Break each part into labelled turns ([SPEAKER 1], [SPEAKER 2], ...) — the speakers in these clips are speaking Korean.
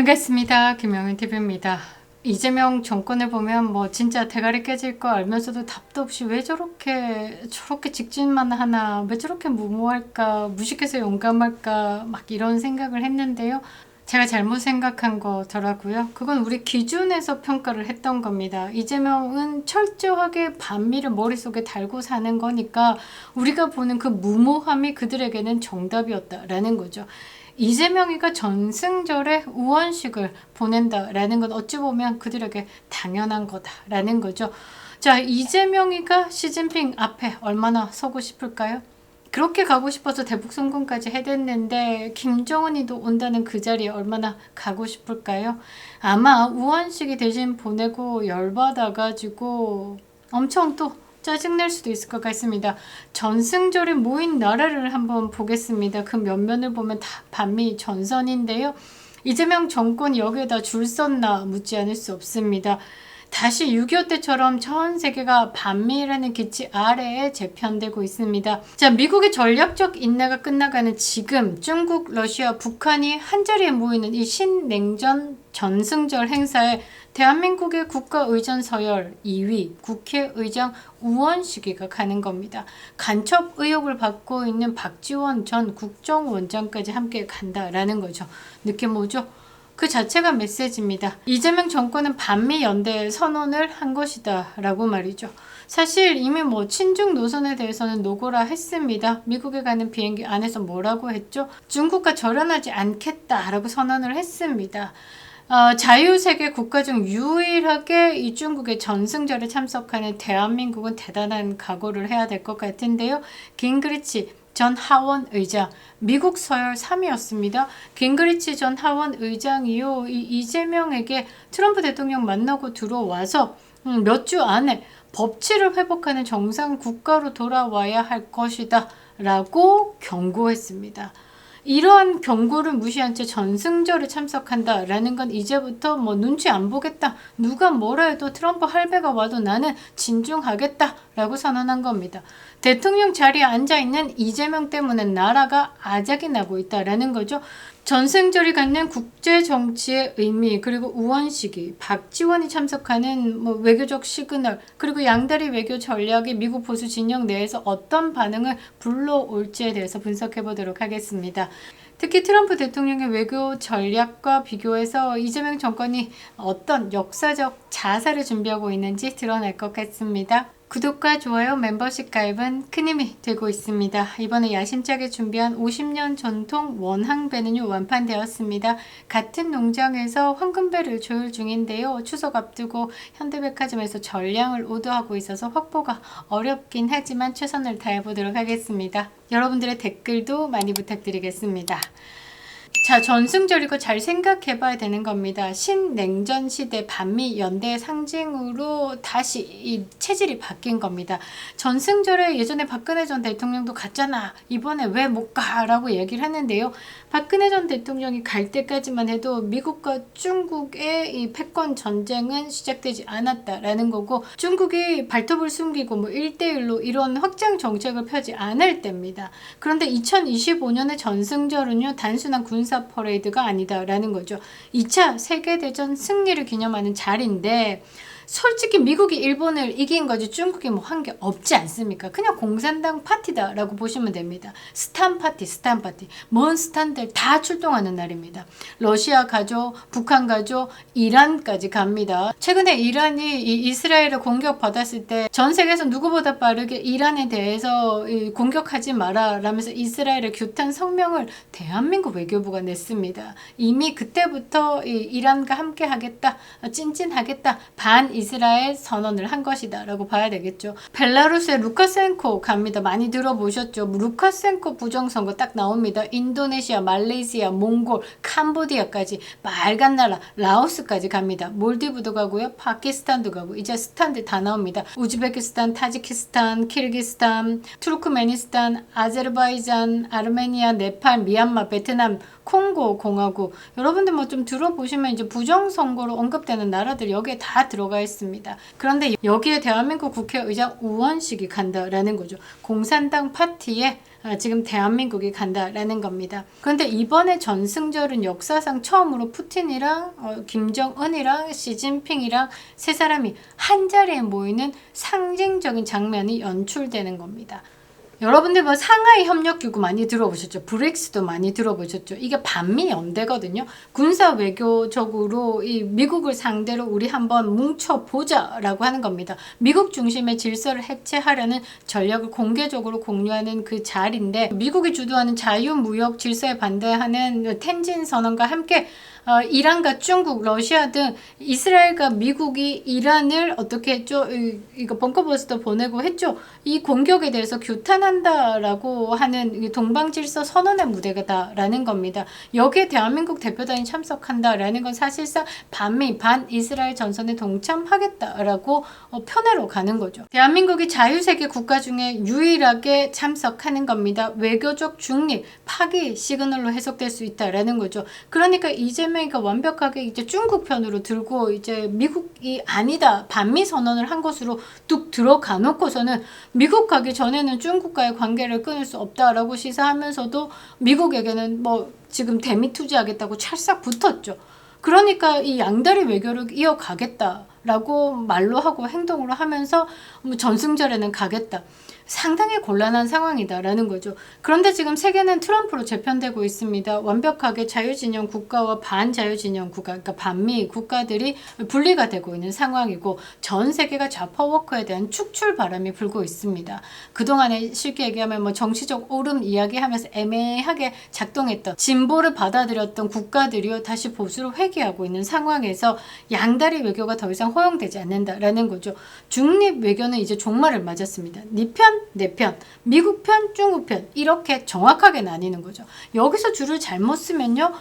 [SPEAKER 1] 반갑습니다. 김영은 TV입니다. 이재명 정권을 보면 뭐 진짜 대가리 깨질 거 알면서도 답도 없이 왜 저렇게 저렇게 직진만 하나 왜 저렇게 무모할까 무식해서 용감할까 막 이런 생각을 했는데요. 제가 잘못 생각한 거더라고요. 그건 우리 기준에서 평가를 했던 겁니다. 이재명은 철저하게 반미를 머릿속에 달고 사는 거니까 우리가 보는 그 무모함이 그들에게는 정답이었다라는 거죠. 이재명이가 전승절에 우원식을 보낸다라는 건 어찌 보면 그들에게 당연한 거다라는 거죠. 자, 이재명이가 시진핑 앞에 얼마나 서고 싶을까요? 그렇게 가고 싶어서 대북 성공까지 해댔는데 김정은이도 온다는 그 자리에 얼마나 가고 싶을까요? 아마 우원식이 대신 보내고 열받아가지고 엄청 또 짜증낼 수도 있을 것 같습니다. 전승절에 모인 나라를 한번 보겠습니다. 그 면면을 보면 다 반미 전선인데요. 이재명 정권이 여기에다 줄 섰나 묻지 않을 수 없습니다. 다시 6.25 때처럼 전 세계가 반미라는 기치 아래에 재편되고 있습니다. 자, 미국의 전략적 인내가 끝나가는 지금 중국, 러시아, 북한이 한자리에 모이는 이 신냉전 전승절 행사에 대한민국의 국가의전 서열 2위 국회의장 우원식이가 가는 겁니다. 간첩 의혹을 받고 있는 박지원 전 국정원장까지 함께 간다라는 거죠. 느낌 뭐죠? 그 자체가 메시지입니다. 이재명 정권은 반미 연대 선언을 한 것이다 라고 말이죠. 사실 이미 뭐 친중 노선에 대해서는 노고라 했습니다. 미국에 가는 비행기 안에서 뭐라고 했죠? 중국과 절연하지 않겠다라고 선언을 했습니다. 어, 자유세계 국가 중 유일하게 이 중국의 전승절에 참석하는 대한민국은 대단한 각오를 해야 될 것 같은데요. 긴그리치 전 하원 의장, 미국 서열 3위였습니다. 깅그리치 전 하원 의장이요, 이 이재명에게 트럼프 대통령 만나고 들어와서 음, 몇주 안에 법치를 회복하는 정상 국가로 돌아와야 할 것이다. 라고 경고했습니다. 이러한 경고를 무시한 채 전승절에 참석한다라는 건 이제부터 뭐 눈치 안 보겠다. 누가 뭐라 해도 트럼프 할배가 와도 나는 진중하겠다라고 선언한 겁니다. 대통령 자리에 앉아 있는 이재명 때문에 나라가 아작이 나고 있다라는 거죠. 전승절이 갖는 국제 정치의 의미 그리고 우원식이 박지원이 참석하는 뭐 외교적 시그널 그리고 양다리 외교 전략이 미국 보수 진영 내에서 어떤 반응을 불러올지에 대해서 분석해 보도록 하겠습니다. 특히 트럼프 대통령의 외교 전략과 비교해서 이재명 정권이 어떤 역사적 자살을 준비하고 있는지 드러날 것 같습니다. 구독과 좋아요, 멤버십 가입은 큰 힘이 되고 있습니다. 이번에 야심차게 준비한 50년 전통 원항배는요, 완판되었습니다. 같은 농장에서 황금배를 조율 중인데요. 추석 앞두고 현대백화점에서 전량을 오더하고 있어서 확보가 어렵긴 하지만 최선을 다해보도록 하겠습니다. 여러분들의 댓글도 많이 부탁드리겠습니다. 자, 전승절이고 잘 생각해 봐야 되는 겁니다. 신냉전 시대 반미 연대의 상징으로 다시 이 체질이 바뀐 겁니다. 전승절에 예전에 박근혜 전 대통령도 갔잖아. 이번에 왜 못 가? 라고 얘기를 했는데요. 박근혜 전 대통령이 갈 때까지만 해도 미국과 중국의 이 패권 전쟁은 시작되지 않았다라는 거고 중국이 발톱을 숨기고 뭐 1대1로 이런 확장 정책을 펴지 않을 때입니다. 그런데 2025년의 전승절은요, 단순한 군사 퍼레이드가 아니다라는 거죠. 2차 세계대전 승리를 기념하는 자리인데 솔직히 미국이 일본을 이긴 거지 중국이 뭐 한 게 없지 않습니까? 그냥 공산당 파티다라고 보시면 됩니다. 스탄 파티, 스탄 파티. 먼 스탄들 다 출동하는 날입니다. 러시아 가죠, 북한 가죠, 이란까지 갑니다. 최근에 이란이 이 이스라엘을 공격받았을 때 전 세계에서 누구보다 빠르게 이란에 대해서 공격하지 마라 라면서 이스라엘의 규탄 성명을 대한민국 외교부가 냈습니다. 이미 그때부터 이란과 함께 하겠다, 찐찐하겠다, 반 이스라엘 선언을 한 것이다라고 봐야 되겠죠. 벨라루스의 루카센코 갑니다. 많이 들어보셨죠? 루카센코 부정선거 딱 나옵니다. 인도네시아, 말레이시아, 몽골, 캄보디아까지 빨간 나라, 라오스까지 갑니다. 몰디브도 가고요. 파키스탄도 가고 이제 스탄들 다 나옵니다. 우즈베키스탄, 타지키스탄, 키르기스탄, 투르크메니스탄, 아제르바이잔, 아르메니아, 네팔, 미얀마, 베트남, 콩고 공화국 여러분들 뭐 좀 들어보시면 이제 부정선거로 언급되는 나라들 여기에 다 들어가 있습니다. 그런데 여기에 대한민국 국회의장 우원식이 간다라는 거죠. 공산당 파티에 아, 지금 대한민국이 간다라는 겁니다. 그런데 이번에 전승절은 역사상 처음으로 푸틴이랑 어, 김정은이랑 시진핑이랑 세 사람이 한 자리에 모이는 상징적인 장면이 연출되는 겁니다. 여러분들 뭐 상하이 협력기구 많이 들어보셨죠? 브릭스도 많이 들어보셨죠? 이게 반미 연대거든요. 군사 외교적으로 이 미국을 상대로 우리 한번 뭉쳐 보자라고 하는 겁니다. 미국 중심의 질서를 해체하려는 전략을 공개적으로 공유하는 그 자리인데 미국이 주도하는 자유무역 질서에 반대하는 텐진 선언과 함께 어, 이란과 중국, 러시아 등 이스라엘과 미국이 이란을 어떻게 했죠? 이, 이거 벙커버스도 보내고 했죠. 이 공격에 대해서 규탄한다라고 하는 이 동방질서 선언의 무대가다라는 겁니다. 여기에 대한민국 대표단이 참석한다라는 건 사실상 반미, 반 이스라엘 전선에 동참하겠다라고 어, 편애로 가는 거죠. 대한민국이 자유세계 국가 중에 유일하게 참석하는 겁니다. 외교적 중립, 파기 시그널로 해석될 수 있다라는 거죠. 그러니까 이 재명이가 완벽하게 이제 중국 편으로 들고 이제 미국이 아니다 반미 선언을 한 것으로 뚝 들어가 놓고서는 미국 가기 전에는 중국과의 관계를 끊을 수 없다라고 시사하면서도 미국에게는 뭐 지금 대미 투자하겠다고 찰싹 붙었죠. 그러니까 이 양다리 외교를 이어가겠다라고 말로 하고 행동으로 하면서 뭐 전승절에는 가겠다. 상당히 곤란한 상황이다라는 거죠. 그런데 지금 세계는 트럼프로 재편되고 있습니다. 완벽하게 자유진영 국가와 반자유진영 국가, 그러니까 반미 국가들이 분리가 되고 있는 상황이고 전 세계가 좌파 워커에 대한 축출 바람이 불고 있습니다. 그동안에 쉽게 얘기하면 뭐 정치적 오름 이야기하면서 애매하게 작동했던 진보를 받아들였던 국가들이요 다시 보수로 회귀하고 있는 상황에서 양다리 외교가 더 이상 허용되지 않는다라는 거죠. 중립 외교는 이제 종말을 맞았습니다. 네 편, 내 편, 미국 편, 중국 편 이렇게 정확하게 나뉘는 거죠. 여기서 줄을 잘못 쓰면요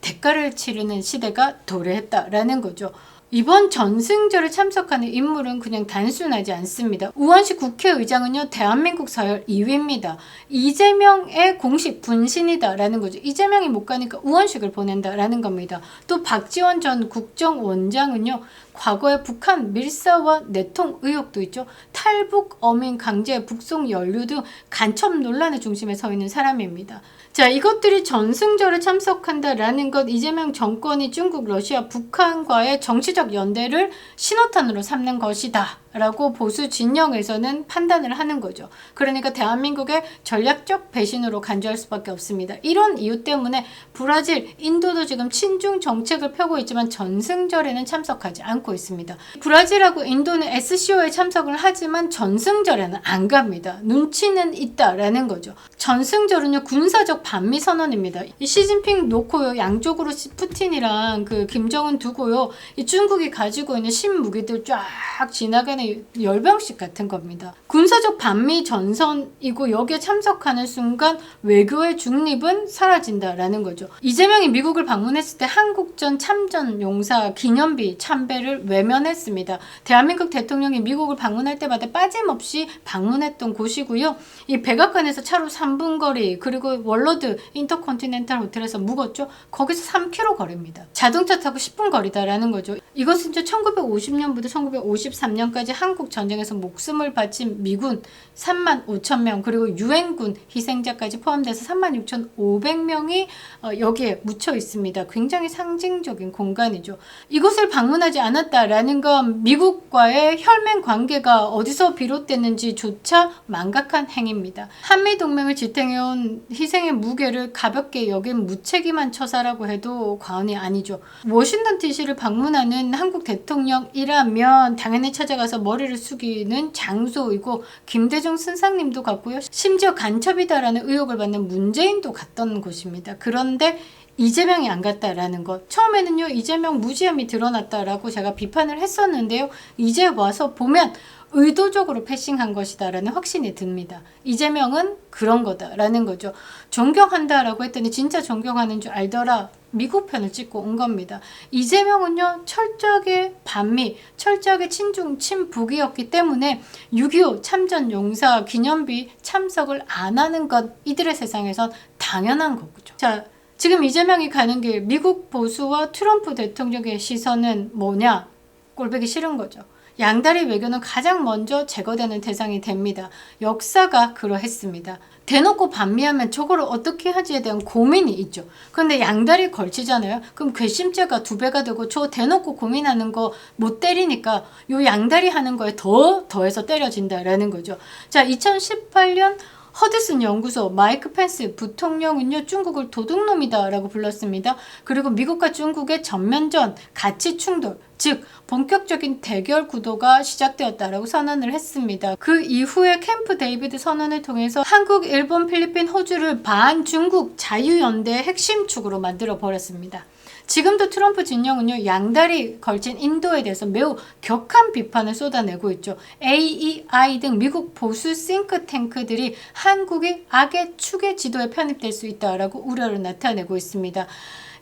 [SPEAKER 1] 대가를 치르는 시대가 도래했다라는 거죠. 이번 전승절에 참석하는 인물은 그냥 단순하지 않습니다. 우원식 국회의장은요, 대한민국 서열 2위입니다. 이재명의 공식 분신이다라는 거죠. 이재명이 못 가니까 우원식을 보낸다라는 겁니다. 또 박지원 전 국정원장은요, 과거에 북한 밀사와 내통 의혹도 있죠. 탈북, 어민, 강제, 북송, 연루 등 간첩 논란의 중심에 서 있는 사람입니다. 자, 이것들이 전승절에 참석한다라는 것 이재명 정권이 중국, 러시아, 북한과의 정치적 연대를 신호탄으로 삼는 것이다. 라고 보수 진영에서는 판단을 하는 거죠. 그러니까 대한민국의 전략적 배신으로 간주할 수밖에 없습니다. 이런 이유 때문에 브라질, 인도도 지금 친중 정책을 펴고 있지만 전승절에는 참석하지 않고 있습니다. 브라질하고 인도는 SCO에 참석을 하지만 전승절에는 안 갑니다. 눈치는 있다라는 거죠. 전승절은요 군사적 반미 선언입니다. 이 시진핑 놓고요 양쪽으로 푸틴이랑 그 김정은 두고요 이 중국이 가지고 있는 신무기들 쫙 지나가는 열병식 같은 겁니다. 군사적 반미 전선이고 여기에 참석하는 순간 외교의 중립은 사라진다라는 거죠. 이재명이 미국을 방문했을 때 한국전 참전 용사 기념비 참배를 외면했습니다. 대한민국 대통령이 미국을 방문할 때마다 빠짐없이 방문했던 곳이고요. 이 백악관에서 차로 3분 거리 그리고 월러드 인터컨티넨탈 호텔에서 묵었죠. 거기서 3km 거리입니다. 자동차 타고 10분 거리다라는 거죠. 이것은 1950년부터 1953년까지 한국 전쟁에서 목숨을 바친 미군 3만 5천 명 그리고 유엔군 희생자까지 포함돼서 3만 6천 500명이 어, 여기에 묻혀 있습니다. 굉장히 상징적인 공간이죠. 이곳을 방문하지 않았다라는 건 미국과의 혈맹 관계가 어디서 비롯됐는지조차 망각한 행위입니다. 한미 동맹을 지탱해온 희생의 무게를 가볍게 여긴 무책임한 처사라고 해도 과언이 아니죠. 워싱턴 DC를 방문하는 한국 대통령이라면 당연히 찾아가서 머리를 숙이는 장소이고 김대중 선상님도 갔고요. 심지어 간첩이다라는 의혹을 받는 문재인도 갔던 곳입니다. 그런데 이재명이 안 갔다라는 것. 처음에는요, 이재명 무지함이 드러났다라고 제가 비판을 했었는데요. 이제 와서 보면 의도적으로 패싱한 것이다라는 확신이 듭니다. 이재명은 그런 거다라는 거죠. 존경한다라고 했더니 진짜 존경하는 줄 알더라. 미국 편을 찍고 온 겁니다. 이재명은요, 철저하게 반미, 철저하게 친중, 친북이었기 때문에 6.25 참전 용사 기념비 참석을 안 하는 것, 이들의 세상에선 당연한 거죠. 자, 지금 이재명이 가는 길, 미국 보수와 트럼프 대통령의 시선은 뭐냐? 꼴보기 싫은 거죠. 양다리 외교는 가장 먼저 제거되는 대상이 됩니다. 역사가 그러했습니다. 대놓고 반미하면 저거를 어떻게 하지에 대한 고민이 있죠. 그런데 양다리 걸치잖아요. 그럼 괘씸죄가 두 배가 되고 저 대놓고 고민하는 거 못 때리니까 요 양다리 하는 거에 더 더해서 때려진다라는 거죠. 자, 2018년 허드슨 연구소 마이크 펜스 부통령은요 중국을 도둑놈이다라고 불렀습니다. 그리고 미국과 중국의 전면전 가치 충돌 즉 본격적인 대결 구도가 시작되었다라고 선언을 했습니다. 그 이후에 캠프 데이비드 선언을 통해서 한국, 일본, 필리핀, 호주를 반중국 자유연대의 핵심 축으로 만들어 버렸습니다. 지금도 트럼프 진영은요 양다리 걸친 인도에 대해서 매우 격한 비판을 쏟아내고 있죠. AEI 등 미국 보수 싱크탱크들이 한국이 악의 축의 지도에 편입될 수 있다라고 우려를 나타내고 있습니다.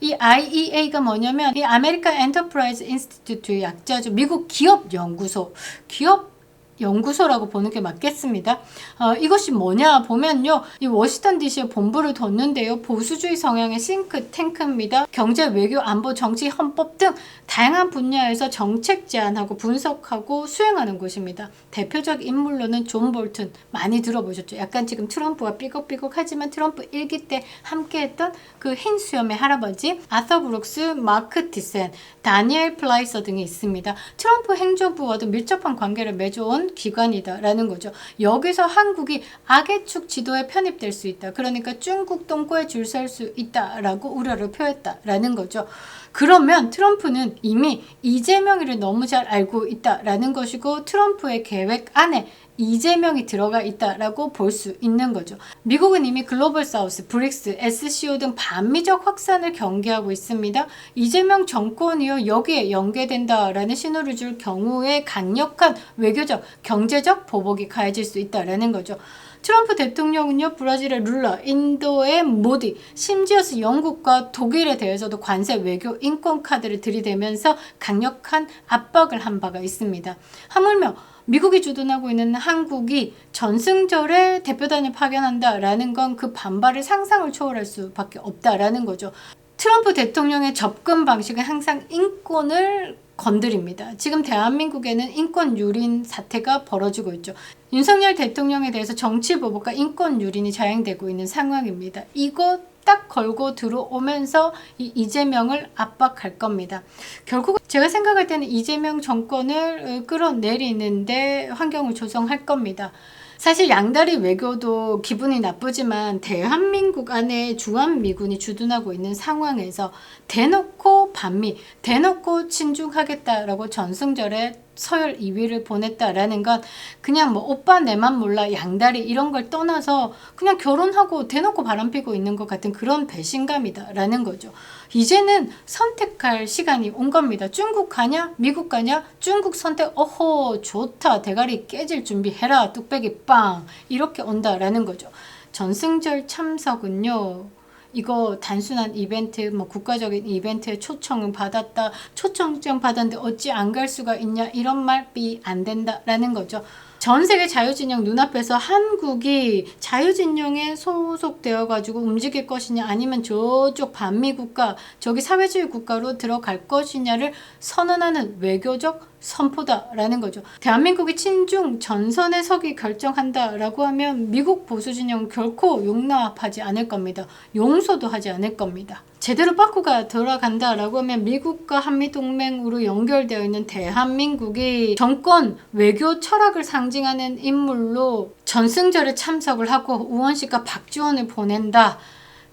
[SPEAKER 1] 이 IEA가 뭐냐면 이 아메리칸 엔터프라이즈 인스티튜트의 약자죠. 미국 기업 연구소. 기업 연구소라고 보는 게 맞겠습니다. 어, 이것이 뭐냐 보면요. 이 워싱턴 DC에 본부를 뒀는데요. 보수주의 성향의 싱크탱크입니다. 경제, 외교, 안보, 정치, 헌법 등 다양한 분야에서 정책 제안하고 분석하고 수행하는 곳입니다. 대표적 인물로는 존 볼튼 많이 들어보셨죠. 약간 지금 트럼프가 삐걱삐걱하지만 트럼프 일기 때 함께했던 그 흰 수염의 할아버지 아서 브룩스, 마크 티센, 다니엘 플라이서 등이 있습니다. 트럼프 행정부와도 밀접한 관계를 맺어온 기관이다라는 거죠. 여기서 한국이 악의 축 지도에 편입될 수 있다. 그러니까 중국 똥꼬에 줄 설 수 있다라고 우려를 표했다라는 거죠. 그러면 트럼프는 이미 이재명이를 너무 잘 알고 있다라는 것이고 트럼프의 계획 안에 이재명이 들어가 있다라고 볼 수 있는 거죠. 미국은 이미 글로벌 사우스, 브릭스, SCO 등 반미적 확산을 경계하고 있습니다. 이재명 정권이요 여기에 연계된다라는 신호를 줄 경우에 강력한 외교적, 경제적 보복이 가해질 수 있다라는 거죠. 트럼프 대통령은요 브라질의 룰라, 인도의 모디, 심지어서 영국과 독일에 대해서도 관세, 외교, 인권 카드를 들이대면서 강력한 압박을 한 바가 있습니다. 하물며 미국이 주둔하고 있는 한국이 전승절에 대표단을 파견한다라는 건 그 반발을 상상을 초월할 수밖에 없다라는 거죠. 트럼프 대통령의 접근 방식은 항상 인권을 건드립니다. 지금 대한민국에는 인권 유린 사태가 벌어지고 있죠. 윤석열 대통령에 대해서 정치 보복과 인권 유린이 자행되고 있는 상황입니다. 이거 딱 걸고 들어오면서 이 이재명을 압박할 겁니다. 결국 제가 생각할 때는 이재명 정권을 끌어내리는데 환경을 조성할 겁니다. 사실 양다리 외교도 기분이 나쁘지만 대한민국 안에 주한미군이 주둔하고 있는 상황에서 대놓고 반미, 대놓고 친중하겠다라고 전승절에 서열 2위를 보냈다라는 건 그냥 뭐 오빠 내만 몰라 양다리 이런 걸 떠나서 그냥 결혼하고 대놓고 바람피고 있는 것 같은 그런 배신감이다라는 거죠. 이제는 선택할 시간이 온 겁니다. 중국 가냐? 미국 가냐? 중국 선택 어허 좋다 대가리 깨질 준비해라 뚝배기 빵 이렇게 온다라는 거죠. 전승절 참석은요. 이거 단순한 이벤트, 뭐 국가적인 이벤트에 초청은 받았다. 초청장 받았는데 어찌 안 갈 수가 있냐. 이런 말이 안 된다라는 거죠. 전 세계 자유진영 눈앞에서 한국이 자유진영에 소속되어 가지고 움직일 것이냐 아니면 저쪽 반미 국가 저기 사회주의 국가로 들어갈 것이냐를 선언하는 외교적 선포다라는 거죠. 대한민국이 친중 전선에 서기 결정한다라고 하면 미국 보수 진영 결코 용납하지 않을 겁니다. 용서도 하지 않을 겁니다. 제대로 빠꾸가 들어간다라고 하면 미국과 한미 동맹으로 연결되어 있는 대한민국이 정권 외교 철학을 상징하는 인물로 전승절에 참석을 하고 우원식과 박지원을 보낸다.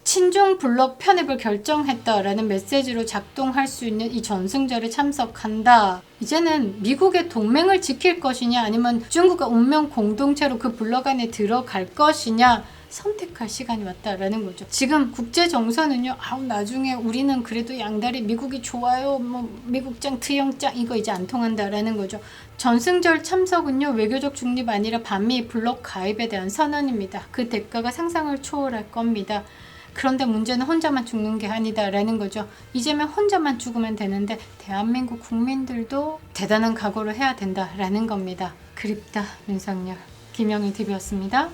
[SPEAKER 1] 친중 블록 편입을 결정했다라는 메시지로 작동할 수 있는 이 전승절에 참석한다. 이제는 미국의 동맹을 지킬 것이냐 아니면 중국과 운명 공동체로 그 블록 안에 들어갈 것이냐 선택할 시간이 왔다라는 거죠. 지금 국제 정서는요. 아우 나중에 우리는 그래도 양다리 미국이 좋아요. 뭐 미국장 트영장 이거 이제 안 통한다라는 거죠. 전승절 참석은요. 외교적 중립 아니라 반미 블록 가입에 대한 선언입니다. 그 대가가 상상을 초월할 겁니다. 그런데 문제는 혼자만 죽는 게 아니다라는 거죠. 이제면 혼자만 죽으면 되는데 대한민국 국민들도 대단한 각오를 해야 된다라는 겁니다. 그립다 윤석열. 김영일 TV였습니다.